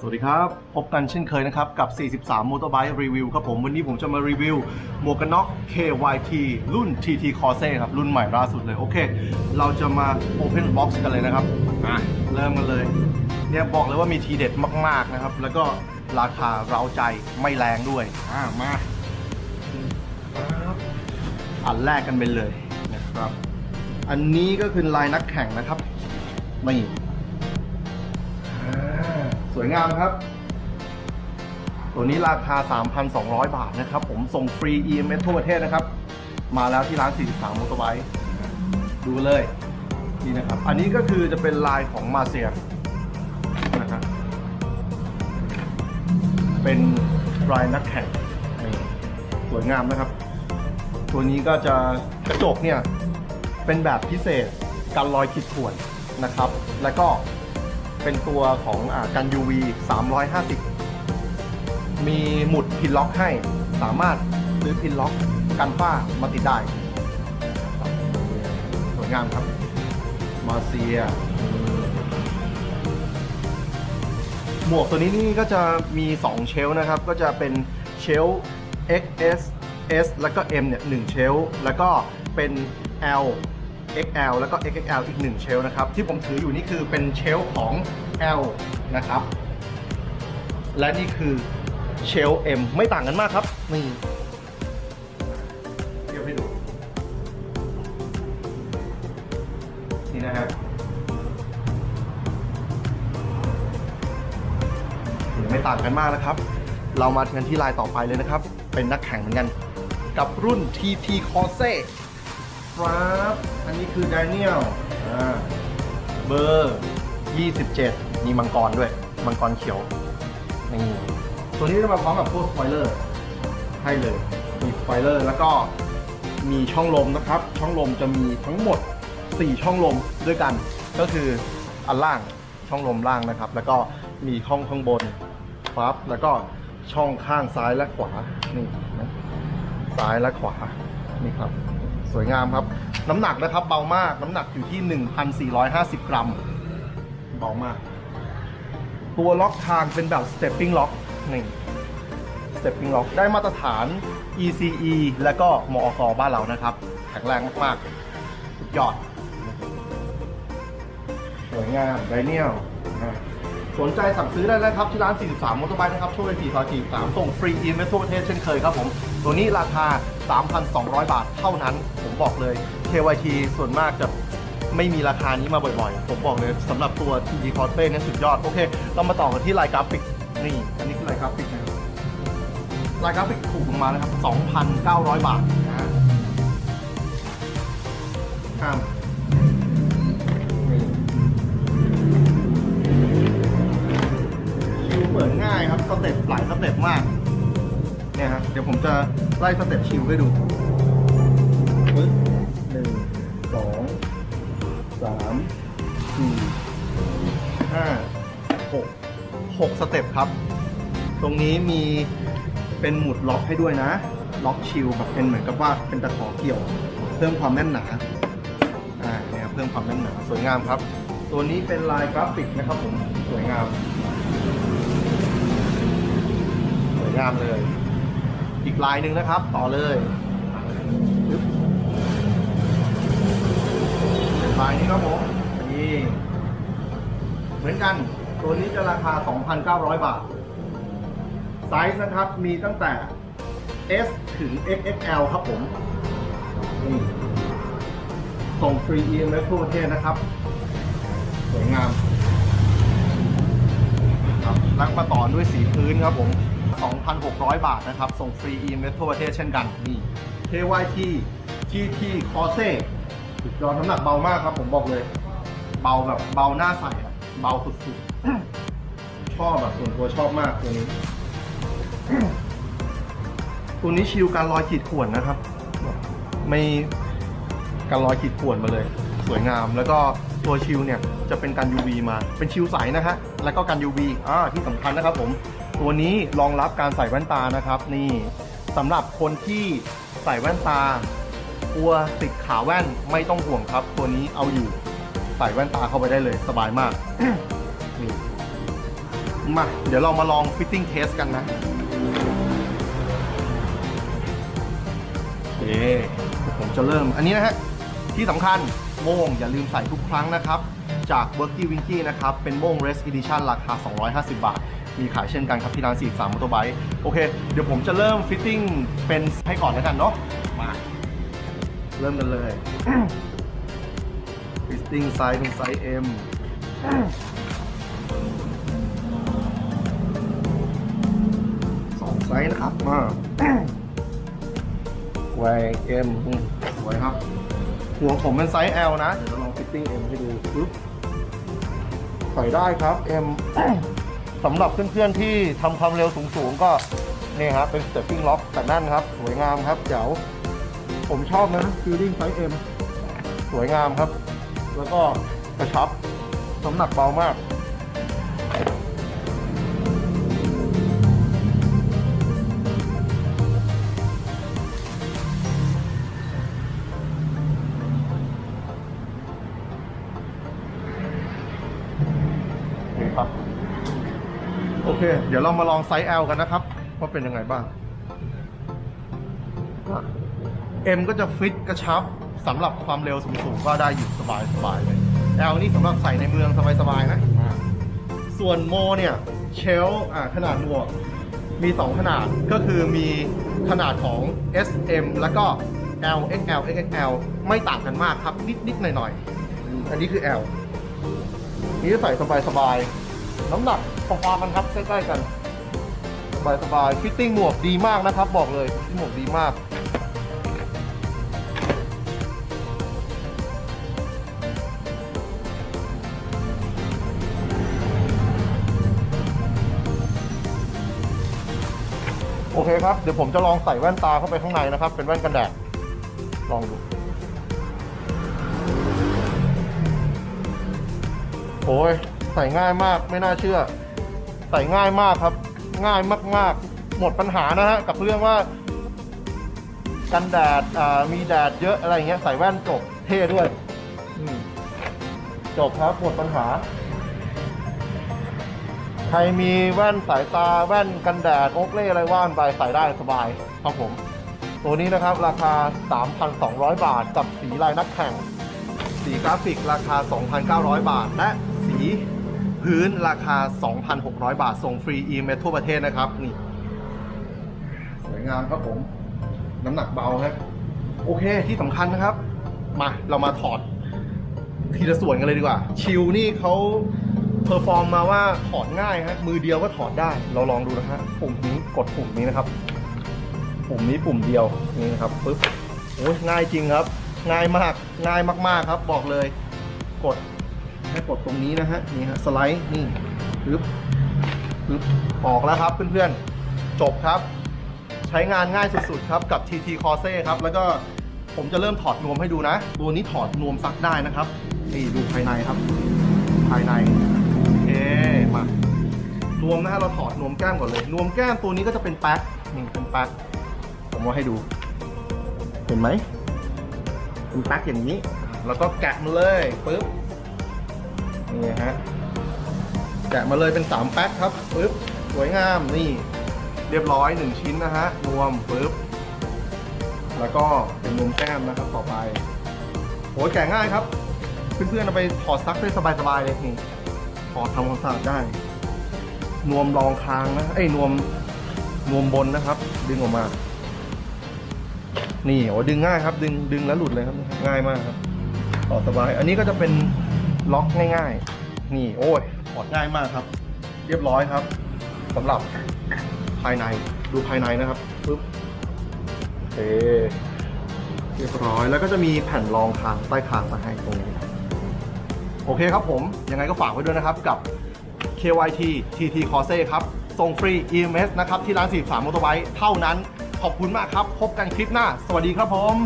สวัสดีครับ พบกันเช่นเคยนะครับ กับ 43 Motorbike Review ครับผม วันนี้ผมจะมารีวิวหมวกกันน็อก KYT รุ่น TT Corsair ครับ รุ่นใหม่ล่าสุดเลย โอเค เราจะมา Open Box กันเลยนะครับอะเริ่มกันเลย เนี่ยบอกเลยว่ามีทีเด็ดมาก ๆ นะครับ แล้วก็ราคาเราใจไม่แรงด้วย อะมาครับอันแรกกันไปเลยนะครับ อันนี้ก็คือลายนักแข่งนะครับนี่อ่า สวยงามครับ ตัวนี้ราคา 3,200 บาทนะครับ ผมส่งฟรี EMS ทั่วประเทศนะครับ มาแล้วที่ร้าน 43มอเตอร์ไบค์ดูเลยนี่นะครับ อันนี้ก็คือจะเป็นลายของมาเซียนะครับเป็นลายนักแข่งสวยงามนะครับ ตัวนี้ก็จะกระจกเนี่ยเป็นแบบพิเศษกันรอยขีดข่วนนะครับ แล้วก็ เป็นตัวของอากัน UV 350 มีหมุดพินล็อกให้ สามารถซื้อพินล็อกกันฝ้ามาติดได้ สวยงามครับ มาเซีย หมวกตัวนี้นี่ก็จะมี 2 เชลนะครับ ก็จะเป็นเชลฟ์ XS S แล้วก็ M เนี่ย1เชลแล้วก็เป็น L XL แล้วก็ XXL อีก 1 เชลฟ์นะครับ ที่ผมถืออยู่นี่คือเป็นเชลฟ์ของ L นะครับ และนี่คือเชลฟ์ M ไม่ต่างกันมากครับ นี่เทียบให้ดู นี่นะฮะไม่ต่างกันมากนะครับ เรามากันที่ลายต่อไปเลยนะครับ เป็นนักแข่งเหมือนกัน กับรุ่น TT Corsair ครับ อันนี้คือ Daniel อ่าเบอร์ 27 มีมังกรด้วย มังกรเขียวนี่ตัวนี้จะมาพร้อมกับพวกสปอยเลอร์ให้เลย มีสปอยเลอร์แล้วก็มีช่องลมนะครับ ช่องลมจะมีทั้งหมด 4 ช่องลมด้วยกัน ก็คืออันล่างช่องลมล่างนะครับ แล้วก็มีช่องข้างบนครับแล้วก็ช่องข้างซ้ายและขวานี่นะซ้ายและขวานี่ครับ สวยงามครับ น้ำหนักนะครับเบามาก น้ำหนักอยู่ที่ 1,450 กรัม เบามาก ตัวล็อกทางเป็นแบบ stepping lock นี่ stepping lock ได้มาตรฐาน ECE และก็มอกบ้านเรานะครับ แข็งแรงมากๆ สุดยอด สวยงามไดเนียล สนใจสั่งซื้อได้เลยครับ ที่ร้าน 43 มอเตอร์ไบค์นะครับช่วยปีซอยจี3ส่งฟรีอินเวสทั่วประเทศเช่นเคยครับผม ตัวนี้ราคา 3,200 บาทเท่านั้น ผมบอกเลย KYT ส่วนมากจะไม่มีราคานี้มาบ่อยๆ ผมบอกเลยสำหรับตัว TG c o s p l a y เนี่ยสุดยอด โอเค เรามาต่อกันที่ลายกราฟิก นี่ อันนี้คือลายกราฟิกนะลายกราฟิกถูกลงมานะครับ 2,900 บาทนะห้า ง่ายครับสเต็ปหลายสเต็ปมากเนี่ยฮะเดี๋ยวผมจะไล่สเต็ปชิวให้ดูปึ๊บหนึ่งสองสามสี่ห้าหกหกสเต็ปครับ ตรงนี้มีเป็นหมุดล็อกให้ด้วยนะ ล็อกชิลแบบเป็นเหมือนกับว่าเป็นตะขอเกี่ยว เพิ่มความแน่นหนาอ่าเนี่ยเพิ่มความแน่นหนาสวยงามครับ ตัวนี้เป็นลายกราฟิกนะครับผมสวยงาม งามเลย อีกลายหนึ่งนะครับ ต่อเลยลายนี้ครับผมนี่เหมือนกัน ตัวนี้จะราคา 2,900 บาท ไซส์นะครับ มีตั้งแต่ S ถึง XXL ครับผม นี่ส่งฟรี EMS ทั่วประเทศนะครับ สวยงามครับลักมาต่อ ด้วยสีพื้นครับผม 2,600 บาทนะครับ ส่งฟรี EMS ทั่วประเทศเช่นกัน นี่ KYT GT Corsa สุดยอดน้ำหนักเบามากครับผมบอกเลย เบาแบบเบาหน้าใสอะเบาสุดๆ ชอบแบบส่วนตัวชอบมากตัวนี้ ตัวนี้ชิลการลอยขีดข่วนนะครับ ไม่การลอยขีดข่วนมาเลย สวยงาม แล้วก็ตัวชิลเนี่ยจะเป็นการ UV มา เป็นชิลใสนะฮะ แล้วก็การ UV อ่าที่สำคัญนะครับผม ตัวนี้รองรับการใส่แว่นตานะครับ นี่สำหรับคนที่ใส่แว่นตากลัวติดขาแว่นไม่ต้องห่วงครับ ตัวนี้เอาอยู่ ใส่แว่นตาเข้าไปได้เลยสบายมาก นี่มาเดี๋ยวเรามาลองฟิตติ้งเทสกันนะโอเคผมจะเริ่มอันนี้นะฮะที่สำคัญ โม่งอย่าลืมใส่ทุกครั้งนะครับ จาก w o r k y Winky นะครับ เป็นโม่ง Rest Edition ราคา 250 บาท มีขายเช่นกันครับที่ร้าน 43 Motorbike โอเค เดี๋ยวผมจะเริ่มฟิตติ้งเป็นให้ก่อนแล้วกันเนาะมา เริ่มกันเลยฟิตติ้งไซส์เป็นไซส์ M สองไซส์นะครับมาไว M อืมสวครับ หัวผมเป็นไซส์ L นะ เดี๋ยวเราลองฟิตติ้ง M ให้ดูปึ๊บใส่ได้ครับ M สำหรับเพื่อนๆที่ทำความเร็วสูงๆก็นี่ครับเป็นสเตปปิ้งล็อกแต่นั่นครับ สวยงามครับเดี๋ยวผมชอบนะฟีลลิ่งไซส์ M สวยงามครับ แล้วก็กระชับน้ำหนักเบามาก เค เดี๋ยวเรามาลองไซส์ L กันนะครับ ว่าเป็นยังไงบ้าง M ก็จะฟิตกระชับสำหรับความเร็วสูงๆก็ได้อยู่สบายๆเลย L นี่สำหรับใส่ในเมืองสบายๆนะ ส่วนโมเนี่ยเชลอ่าขนาดหมวกมี 2 ขนาดก็คือมีขนาดของ S M แล้วก็ L XL XXL ไม่ต่างกันมากครับ นิดๆหน่อยๆอันนี้คือ L นี่จะใส่สบายๆ น้ำหนักพอๆกันครับใกล้ๆกัน สบายๆฟิตติ้งหมวกดีมากนะครับ บอกเลยฟิตติ้งหมวกดีมาก โอเคครับ เดี๋ยวผมจะลองใส่แว่นตาเข้าไปข้างในนะครับ เป็นแว่นกันแดด ลองดู โอ้ย ส่ง่ายมากไม่น่าเชื่อ ใส่ง่ายมากครับ ง่ายมากๆ หมดปัญหานะฮะกับเรื่องว่า กันแดดมีแดดเยอะอะไรเงี้ยใส่แว่นจบเท่ด้วยจบครับหมดปัญหา ใครมีแว่นสายตาแว่นกันแดดโอกเล่อะไรว่านไปใส่ได้สบายครับผม ตัวนี้นะครับ ราคา 3,200 บาท กับสีลายนักแข่ง สีกราฟิกราคา 2,900 บาท และสี พื้นราคา 2,600 บาท ส่งฟรีอีเมลทั่วประเทศนะครับ นี่ สวยงามครับผม น้ำหนักเบาครับโอเคที่สำคัญนะครับ มาเรามาถอดทีละส่วนกันเลยดีกว่า ชิลนี่เขาเพอร์ฟอร์มมาว่าถอดง่ายฮะมือเดียวก็ถอดได้ เราลองดูนะฮะปุ่มนี้กดปุ่มนี้นะครับ ปุ่มนี้ปุ่มเดียวนี่นะครับปึ๊บโอ้ยง่ายจริงครับ ง่ายมากง่ายมากๆครับ บอกเลย กด ให้กดตรงนี้นะฮะนี่ฮะสไลด์นี่ปึ๊บปึ๊บออกแล้วครับเพื่อนๆจบครับ ใช้งานง่ายสุดๆครับกับ TT Corsa ครับแล้วก็ผมจะเริ่มถอดนวมให้ดูนะ ตัวนี้ถอดนวมซักได้นะครับนี่ดูภายในครับ ภายในโอเคมานวมนะฮะเราถอดนวมแก้มก่อนเลยนวมแก้มตัวนี้ก็จะเป็นแป๊กนี่เป็นแป๊กผมเอาให้ดู เห็นไหมเป็นแป๊กอย่างนี้ แล้วก็แกะมาเลยปึ๊บ นี่ฮะแกะมาเลยเป็นสามแป๊กครับปึ๊บสวยงามนี่ เรียบร้อยหนึ่งชิ้นนะฮะนวมปึ๊บแล้วก็เป็นนมแก้มนะครับต่อไปโอ้ยแกะง่ายครับ เพื่อนๆเอาไปถอดซักได้สบายๆเลยนี่ถอดทำความสะอาดได้ นวมรองคางนะเอ้นวมนวมบนนะครับ ดึงออกมา นี่โอ้ดึงง่ายครับ ดึงดึงแล้วหลุดเลยครับ ง่ายมากครับถอดสบาย อันนี้ก็จะเป็น ล็อกง่ายๆ นี่โอ้ยถอดง่ายมากครับ เรียบร้อยครับสำหรับภายในดูภายในนะครับปึ๊บโอเคเรียบร้อยแล้วก็จะมีแผ่นรองคางใต้คางมาให้ตรงนี้ โอเคครับผม ยังไงก็ฝากไว้ด้วยนะครับกับ KYT TT Corsair ครับส่งฟรี EMS นะครับ ที่ร้าน43มอเตอร์ไบค์เท่านั้น ขอบคุณมากครับ พบกันคลิปหน้า สวัสดีครับผม